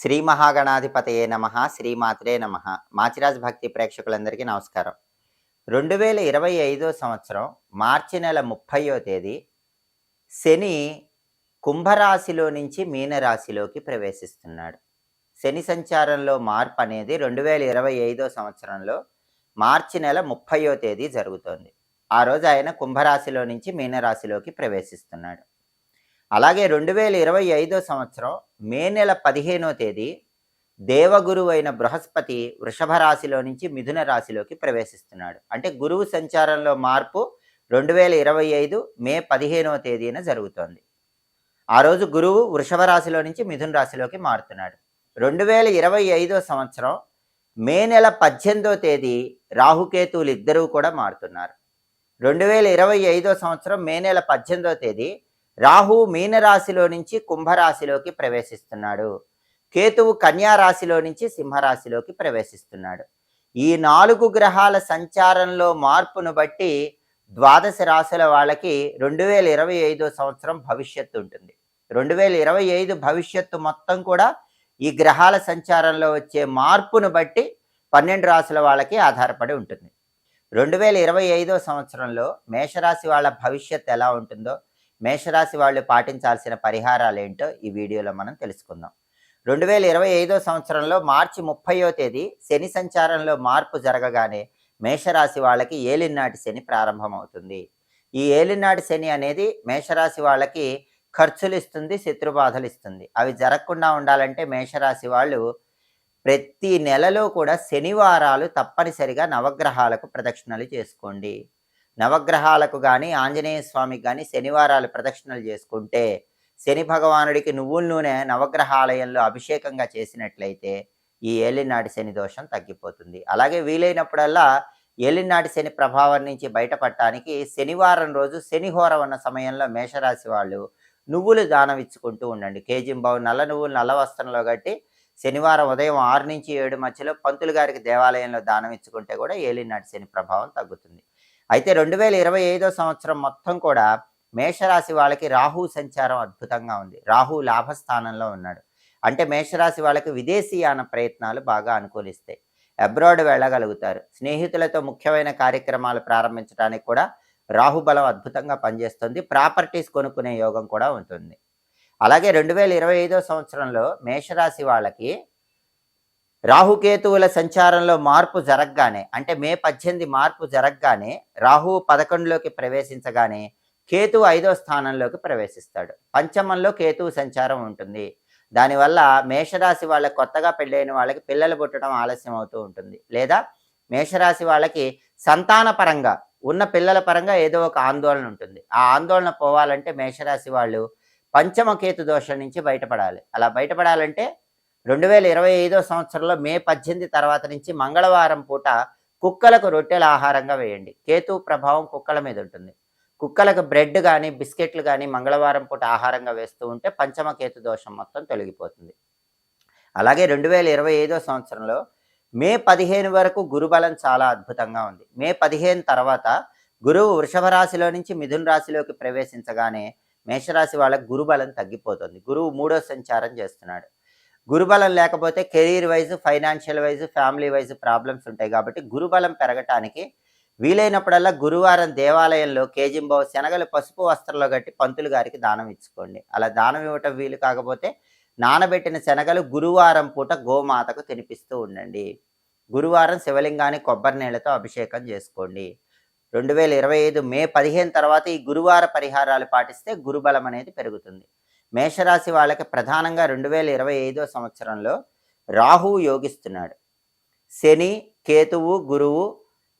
శ్రీ మహాగణాధిపతయే నమ శ్రీమాత్రే నమ. మాచిరాజ్ భక్తి ప్రేక్షకులందరికీ నమస్కారం. రెండు వేల ఇరవై ఐదో సంవత్సరం మార్చి నెల ముప్పయో తేదీ శని కుంభరాశిలో నుంచి మీనరాశిలోకి ప్రవేశిస్తున్నాడు. శని సంచారంలో మార్పు అనేది రెండు వేల ఇరవై ఐదో సంవత్సరంలో మార్చి నెల ముప్పయో తేదీ జరుగుతోంది. ఆ రోజు ఆయన కుంభరాశిలో నుంచి మీనరాశిలోకి ప్రవేశిస్తున్నాడు. అలాగే రెండు వేల ఇరవై ఐదో సంవత్సరం మే నెల పదిహేనో తేదీ దేవగురువు అయిన బృహస్పతి వృషభ రాశిలో నుంచి మిథున రాశిలోకి ప్రవేశిస్తున్నాడు. అంటే గురువు సంచారంలో మార్పు రెండు వేల ఇరవై ఐదు మే పదిహేనవ తేదీన జరుగుతోంది. ఆ రోజు గురువు వృషభ రాశిలో నుంచి మిథున రాశిలోకి మారుతున్నాడు. రెండు వేల ఇరవై ఐదో సంవత్సరం మే నెల పద్దెనిమిదో తేదీ రాహుకేతువులు ఇద్దరూ కూడా మారుతున్నారు. రెండు వేల ఇరవై ఐదో సంవత్సరం మే నెల పద్దెనిమిదో తేదీ రాహు మీనరాశిలో నుంచి కుంభరాశిలోకి ప్రవేశిస్తున్నాడు. కేతువు కన్యారాశిలో నుంచి సింహరాశిలోకి ప్రవేశిస్తున్నాడు. ఈ నాలుగు గ్రహాల సంచారంలో మార్పును బట్టి ద్వాదశ రాశుల వాళ్ళకి రెండు వేల ఇరవై ఐదో సంవత్సరం భవిష్యత్తు ఉంటుంది. రెండు వేల ఇరవై ఐదు భవిష్యత్తు మొత్తం కూడా ఈ గ్రహాల సంచారంలో వచ్చే మార్పును బట్టి పన్నెండు రాశుల వాళ్ళకి ఆధారపడి ఉంటుంది. రెండు వేల ఇరవై ఐదో సంవత్సరంలో మేషరాశి వాళ్ళ భవిష్యత్తు ఎలా ఉంటుందో మేషరాశి వాళ్ళు పాటించాల్సిన పరిహారాలు ఏంటో ఈ వీడియోలో మనం తెలుసుకుందాం. రెండు వేల ఇరవై ఐదో సంవత్సరంలో మార్చి ముప్పయో తేదీ శని సంచారంలో మార్పు జరగగానే మేషరాశి వాళ్ళకి ఏలినాటి శని ప్రారంభమవుతుంది. ఈ ఏలినాటి శని అనేది మేషరాశి వాళ్ళకి ఖర్చులు ఇస్తుంది శత్రుబాధలు ఇస్తుంది అవి జరగకుండా ఉండాలంటే మేషరాశి వాళ్ళు ప్రతి నెలలో కూడా శనివారాలు తప్పనిసరిగా నవగ్రహాలకు ప్రదక్షిణలు చేసుకోండి. నవగ్రహాలకు కానీ ఆంజనేయ స్వామికి కానీ శనివారాలు ప్రదక్షిణలు చేసుకుంటే శని భగవానుడికి నువ్వుల నూనె నవగ్రహాలయంలో అభిషేకంగా చేసినట్లయితే ఈ ఏలినాటి శని దోషం తగ్గిపోతుంది. అలాగే వీలైనప్పుడల్లా ఏలినాటి శని ప్రభావం నుంచి బయటపడటానికి శనివారం రోజు శనిహోర ఉన్న సమయంలో మేషరాశి వాళ్ళు నువ్వులు దానం ఇచ్చుకుంటూ ఉండండి. కేజింబావు నల్ల నువ్వులు నల్ల వస్త్రంలో కట్టి శనివారం ఉదయం ఆరు నుంచి ఏడు మధ్యలో పంతులు గారికి దేవాలయంలో దానం ఇచ్చుకుంటే కూడా ఏలినాటి శని ప్రభావం తగ్గుతుంది. అయితే రెండు వేల ఇరవై ఐదో సంవత్సరం మొత్తం కూడా మేషరాశి వాళ్ళకి రాహు సంచారం అద్భుతంగా ఉంది. రాహు లాభస్థానంలో ఉన్నాడు. అంటే మేషరాశి వాళ్ళకి విదేశీయాన ప్రయత్నాలు బాగా అనుకూలిస్తాయి. అబ్రాడ్ వెళ్ళగలుగుతారు. స్నేహితులతో ముఖ్యమైన కార్యక్రమాలు ప్రారంభించడానికి కూడా రాహుబలం అద్భుతంగా పనిచేస్తుంది. ప్రాపర్టీస్ కొనుక్కునే యోగం కూడా ఉంటుంది. అలాగే రెండు వేల ఇరవై ఐదో సంవత్సరంలో మేషరాశి వాళ్ళకి రాహుకేతువుల సంచారంలో మార్పు జరగగానే అంటే మే పద్దెనిమిది మార్పు జరగగానే రాహు పదకొండులోకి ప్రవేశించగానే కేతువు ఐదో స్థానంలోకి ప్రవేశిస్తాడు. పంచమంలో కేతువు సంచారం ఉంటుంది. దానివల్ల మేషరాశి వాళ్ళకి కొత్తగా పెళ్ళైన వాళ్ళకి పిల్లలు పుట్టడం ఆలస్యం అవుతూ ఉంటుంది. లేదా మేషరాశి వాళ్ళకి సంతాన పరంగా ఉన్న పిల్లల పరంగా ఏదో ఒక ఆందోళన ఉంటుంది. ఆ ఆందోళన పోవాలంటే మేషరాశి వాళ్ళు పంచమ కేతు దోషం నుంచి బయటపడాలి. అలా బయటపడాలంటే రెండు వేల ఇరవై ఐదో సంవత్సరంలో మే పద్దెనిమిది తర్వాత నుంచి మంగళవారం పూట కుక్కలకు రొట్టెల ఆహారంగా వేయండి. కేతు ప్రభావం కుక్కల మీద ఉంటుంది. కుక్కలకు బ్రెడ్ కానీ బిస్కెట్లు కానీ మంగళవారం పూట ఆహారంగా వేస్తూ ఉంటే పంచమ కేతు దోషం మొత్తం తొలగిపోతుంది. అలాగే రెండు వేల ఇరవై ఐదో సంవత్సరంలో మే పదిహేను వరకు గురుబలం చాలా అద్భుతంగా ఉంది. మే పదిహేను తర్వాత గురువు వృషభ రాశిలో నుంచి మిథున రాశిలోకి ప్రవేశించగానే మేషరాశి వాళ్ళకు గురుబలం తగ్గిపోతుంది. గురువు మూడో సంచారం చేస్తున్నాడు. గురుబలం లేకపోతే career wise financial wise family wise problems ఉంటాయి. కాబట్టి గురుబలం పెరగటానికి వీలైనప్పుడల్లా గురువారం దేవాలయంలో కేజింబావు శనగలు పసుపు వస్త్రంలో కట్టి పంతులు గారికి దానం ఇచ్చుకోండి. అలా దానం ఇవ్వటం వీలు కాకపోతే నానబెట్టిన శనగలు గురువారం పూట గోమాతకు తినిపిస్తూ ఉండండి. గురువారం శివలింగాన్ని కొబ్బరి నీళ్ళతో అభిషేకం చేసుకోండి. రెండు వేల ఇరవై ఐదు మే పదిహేను తర్వాత ఈ గురువార పరిహారాలు పాటిస్తే గురుబలం అనేది పెరుగుతుంది. మేషరాశి వాళ్ళకి ప్రధానంగా రెండు వేల ఇరవై ఐదో సంవత్సరంలో రాహు యోగిస్తున్నాడు. శని కేతువు గురువు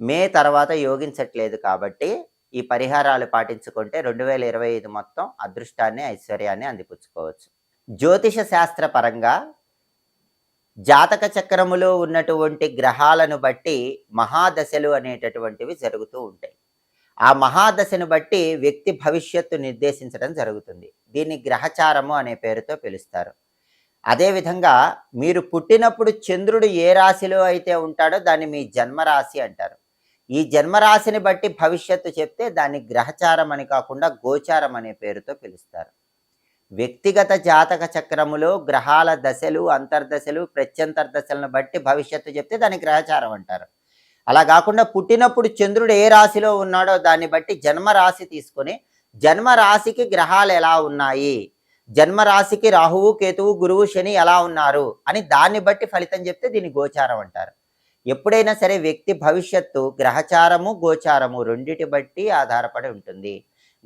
మే తర్వాత యోగించట్లేదు కాబట్టి ఈ పరిహారాలు పాటించుకుంటే రెండు వేల ఇరవై ఐదు మొత్తం అదృష్టాన్ని ఐశ్వర్యాన్ని అందిపుచ్చుకోవచ్చు. జ్యోతిష శాస్త్ర పరంగా జాతక చక్రములో ఉన్నటువంటి గ్రహాలను బట్టి మహాదశలు అనేటటువంటివి జరుగుతూ ఉంటాయి. ఆ మహాదశను బట్టి వ్యక్తి భవిష్యత్తు నిర్దేశించడం జరుగుతుంది. దీన్ని గ్రహచారము అనే పేరుతో పిలుస్తారు. అదేవిధంగా మీరు పుట్టినప్పుడు చంద్రుడు ఏ రాశిలో అయితే ఉంటాడో దాన్ని మీ జన్మరాశి అంటారు. ఈ జన్మరాశిని బట్టి భవిష్యత్తు చెప్తే దాన్ని గ్రహచారం అని కాకుండా గోచారం అనే పేరుతో పిలుస్తారు. వ్యక్తిగత జాతక చక్రములో గ్రహాల దశలు అంతర్దశలు ప్రత్యంతర్దశలను బట్టి భవిష్యత్తు చెప్తే దాన్ని గ్రహచారం అంటారు. అలా కాకుండా పుట్టినప్పుడు చంద్రుడు ఏ రాశిలో ఉన్నాడో దాన్ని బట్టి జన్మ రాశి తీసుకొని జన్మ రాశికి గ్రహాలు ఎలా ఉన్నాయి? జన్మ రాశికి రాహువు కేతువు గురువు శని ఎలా ఉన్నారు? అని దాన్ని బట్టి ఫలితం చెప్తే దీన్ని గోచారం అంటారు. ఎప్పుడైనా సరే వ్యక్తి భవిష్యత్తు గ్రహచారము గోచారము రెండిటి బట్టి ఆధారపడి ఉంటుంది.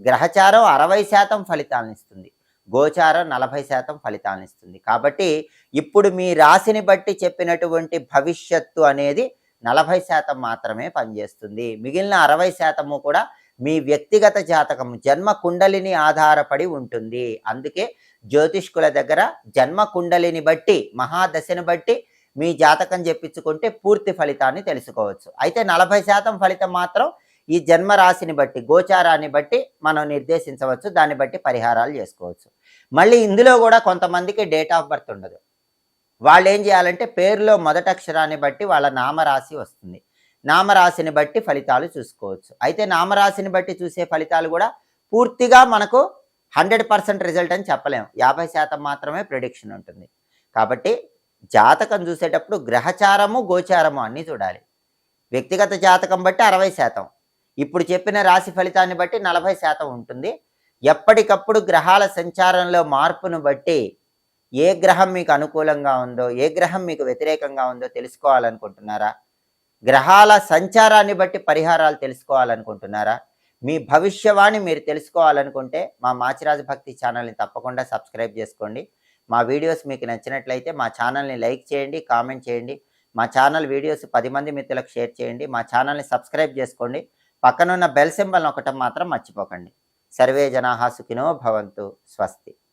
గ్రహచారం అరవై శాతం ఫలితాలను ఇస్తుంది. గోచారం నలభై శాతం ఫలితాలను ఇస్తుంది. కాబట్టి ఇప్పుడు మీ రాశిని బట్టి చెప్పినటువంటి భవిష్యత్తు అనేది నలభై శాతం మాత్రమే పనిచేస్తుంది. మిగిలిన అరవై శాతము కూడా మీ వ్యక్తిగత జాతకం జన్మ కుండలిని ఆధారపడి ఉంటుంది. అందుకే జ్యోతిష్కుల దగ్గర జన్మ కుండలిని బట్టి మహాదశని బట్టి మీ జాతకం చెప్పించుకుంటే పూర్తి ఫలితాన్ని తెలుసుకోవచ్చు. అయితే నలభై శాతం ఫలితం మాత్రం ఈ జన్మ రాశిని బట్టి గోచారాన్ని బట్టి మనం నిర్దేశించవచ్చు. దాన్ని బట్టి పరిహారాలు చేసుకోవచ్చు. మళ్ళీ ఇందులో కూడా కొంతమందికి డేట్ ఆఫ్ బర్త్ ఉండదు. వాళ్ళు ఏం చేయాలంటే పేరులో మొదట అక్షరాన్ని బట్టి వాళ్ళ నామరాశి వస్తుంది. నామరాశిని బట్టి ఫలితాలు చూసుకోవచ్చు. అయితే నామరాశిని బట్టి చూసే ఫలితాలు కూడా పూర్తిగా మనకు హండ్రెడ్ పర్సెంట్ రిజల్ట్ అని చెప్పలేము యాభై శాతం మాత్రమే ప్రిడిక్షన్ ఉంటుంది. కాబట్టి జాతకం చూసేటప్పుడు గ్రహచారము గోచారము అన్నీ చూడాలి. వ్యక్తిగత జాతకం బట్టి అరవై శాతం. ఇప్పుడు చెప్పిన రాశి ఫలితాన్ని బట్టి నలభై శాతం ఉంటుంది. ఎప్పటికప్పుడు గ్రహాల సంచారంలో మార్పును బట్టి ఏ గ్రహం మీకు అనుకూలంగా ఉందో ఏ గ్రహం మీకు వ్యతిరేకంగా ఉందో తెలుసుకోవాలనుకుంటున్నారా? గ్రహాల సంచారాన్ని బట్టి పరిహారాలు తెలుసుకోవాలనుకుంటున్నారా? మీ భవిష్యవాణి మీరు తెలుసుకోవాలనుకుంటే మా మాచిరాజు భక్తి ఛానల్ని తప్పకుండా సబ్స్క్రైబ్ చేసుకోండి. మా వీడియోస్ మీకు నచ్చినట్లయితే మా ఛానల్ని లైక్ చేయండి కామెంట్ చేయండి. మా ఛానల్ వీడియోస్ పది మంది మిత్రులకు షేర్ చేయండి. మా ఛానల్ని సబ్స్క్రైబ్ చేసుకోండి. పక్కనున్న బెల్ సింబల్ ఒకటం మాత్రం మర్చిపోకండి. సర్వే జనాహా సుఖినో భవంతు. స్వస్తి.